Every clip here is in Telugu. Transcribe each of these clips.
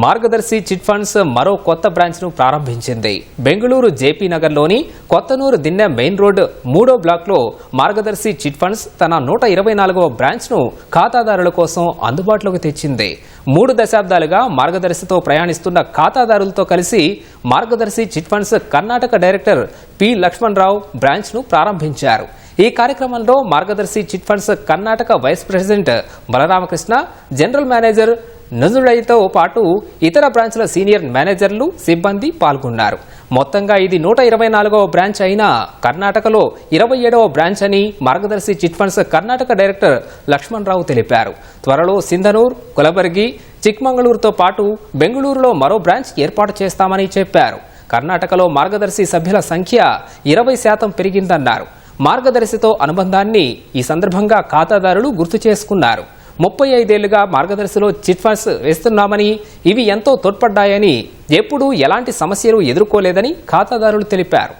మార్గదర్శి చిట్ ఫండ్స్ మరో కొత్త బ్రాంచ్ను ప్రారంభించింది. బెంగళూరు జేపీ నగర్లోని కొత్తనూరు దిన్నె మెయిన్ రోడ్ మూడో బ్లాక్లో మార్గదర్శి చిట్ ఫండ్స్ తన నూట ఇరవై నాలుగవ బ్రాంచ్ను ఖాతాదారుల కోసం అందుబాటులోకి తెచ్చింది. మూడు దశాబ్దాలుగా మార్గదర్శితో ప్రయాణిస్తున్న ఖాతాదారులతో కలిసి Margadarsi chit funds Karnataka director P Lakshman Rao బ్రాంచ్ను ప్రారంభించారు. ఈ కార్యక్రమంలో Margadarsi chit funds Karnataka vice president Balaramakrishna general manager నజుడైతో పాటు ఇతర బ్రాంచ్ల సీనియర్ మేనేజర్లు సిబ్బంది పాల్గొన్నారు. మొత్తంగా ఇది నూట ఇరవై నాలుగవ బ్రాంచ్ అయినా కర్ణాటకలో ఇరవై ఏడవ బ్రాంచ్ అని Margadarsi chit funds Karnataka director Lakshman Rao తెలిపారు. త్వరలో సింధనూర్ కులబర్గి చిక్మంగళూరుతో పాటు బెంగళూరులో మరో బ్రాంచ్ ఏర్పాటు చేస్తామని చెప్పారు. కర్ణాటకలో మార్గదర్శి సభ్యుల సంఖ్య ఇరవై శాతం పెరిగిందన్నారు. మార్గదర్శితో అనుబంధాన్ని ఈ సందర్భంగా ఖాతాదారులు గుర్తు చేసుకున్నారు. ముప్పై ఐదేళ్ళుగా మార్గదర్శిలో చిట్ ఫండ్స్ వేస్తున్నామని ఇవి ఎంతో తోడ్పడ్డాయని ఎప్పుడూ ఎలాంటి సమస్యలు ఎదుర్కోలేదని ఖాతాదారులు తెలిపారు.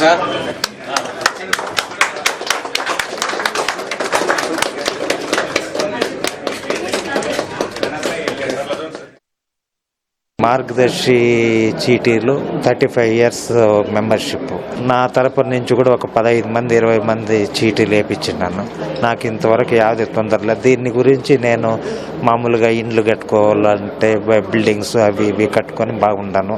సార్ మార్గదర్శి చీటీలు థర్టీ ఫైవ్ ఇయర్స్ మెంబర్షిప్. నా తరపు నుంచి కూడా ఒక పదహైదు మంది ఇరవై మంది చీటీలు వేయించినాను నాకు ఇంతవరకు యావది తొందరలే దీని గురించి నేను మామూలుగా ఇండ్లు కట్టుకోవాలంటే బిల్డింగ్స్ అవి ఇవి కట్టుకొని బాగుండాను.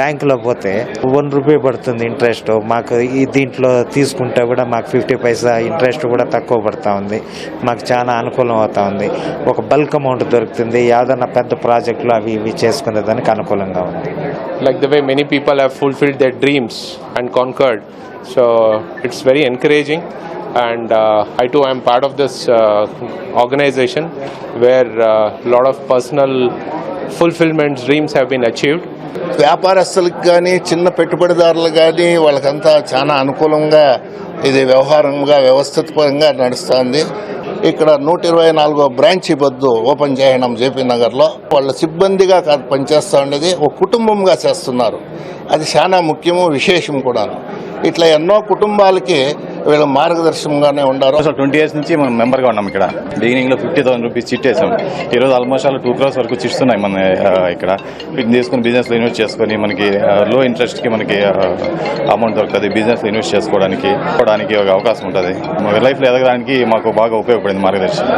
బ్యాంకులో పోతే వన్ రూపీ పడుతుంది ఇంట్రెస్ట్. మాకు ఈ దీంట్లో తీసుకుంటే కూడా మాకు ఫిఫ్టీ పైసా ఇంట్రెస్ట్ కూడా తక్కువ పడుతూ ఉంది. మాకు చాలా అనుకూలం అవుతా ఉంది. ఒక బల్క్ అమౌంట్ దొరుకుతుంది. ఏదైనా పెద్ద ప్రాజెక్టులు అవి ఇవి చేసుకునేదానికి అనుకూలంగా ఉంది. Like the way many people have fulfilled they dreams and conquered so it's very encouraging and I too I'm part of this organisation where lot of personal fulfilment dreams have been achieved వ్యాపారస్తులకు కానీ చిన్న పెట్టుబడిదారులకు కానీ వాళ్ళకంతా చాలా అనుకూలంగా ఇది వ్యవహారంగా వ్యవస్థపరంగా నడుస్తుంది. ఇక్కడ నూట ఇరవై నాలుగో బ్రాంచ్ వద్దు ఓపెన్ చేయడం జేపీ నగర్లో. వాళ్ళ సిబ్బందిగా పనిచేస్తూ ఉండేది ఒక కుటుంబంగా చేస్తున్నారు. అది చాలా ముఖ్యము విశేషం కూడా ఇట్లా ఎన్నో కుటుంబాలకి వీళ్ళ మార్గదర్శకంగానే ఉండారు? అసలు ట్వంటీ ఇయర్స్ నుంచి మనం మెంబర్గా ఉన్నాం ఇక్కడ. బిగినింగ్లో ఫిఫ్టీ థౌసండ్ రూపీస్ చిట్ వేసాం ఈ రోజు ఆల్మోస్ట్ అలా టూ క్రోర్స్ వరకు చిట్స్ ఉన్నాయి మన ఇక్కడ. వీటిని తీసుకుని బిజినెస్లో ఇన్వెస్ట్ చేసుకొని మనకి లో ఇంట్రెస్ట్కి మనకి అమౌంట్ దొరుకుతుంది. బిజినెస్లో ఇన్వెస్ట్ చేసుకోవడానికి ఒక అవకాశం ఉంటుంది. లైఫ్లో ఎదగడానికి మాకు బాగా ఉపయోగపడింది మార్గదర్శనం